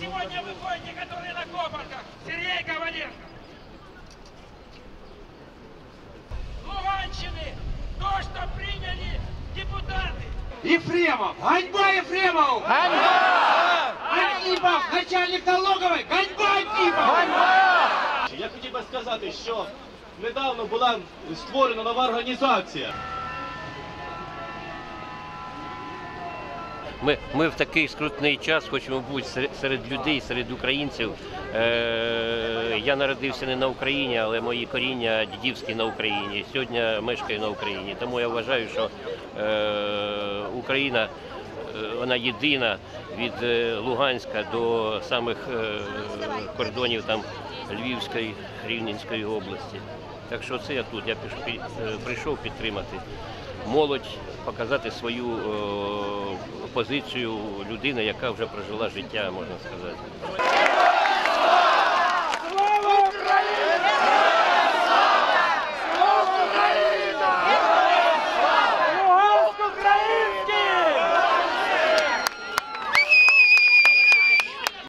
сегодня выходите, которые на Копанках? Сергей Коваленко. Луганщины, то, что приняли депутаты. Ефремов! Ганьба Ефремов! Ганьба! Антипов! Начальник налоговой! Ганьба Антипов! Я хотів би сказати, що недавно була створена нова організація. Ми, ми в такий скрутний час хочемо бути серед, людей, серед українців. Е, я народився не на Україні, але мої коріння дідівські на Україні. Сьогодні мешкаю на Україні. Тому я вважаю, що е, Україна вона єдина від е, Луганська до самих е, кордонів там Львівської, Рівненської області. Так що це я тут. Я е, прийшов підтримати молодь, показати свою е, позицію людини, яка вже прожила життя, можна сказати.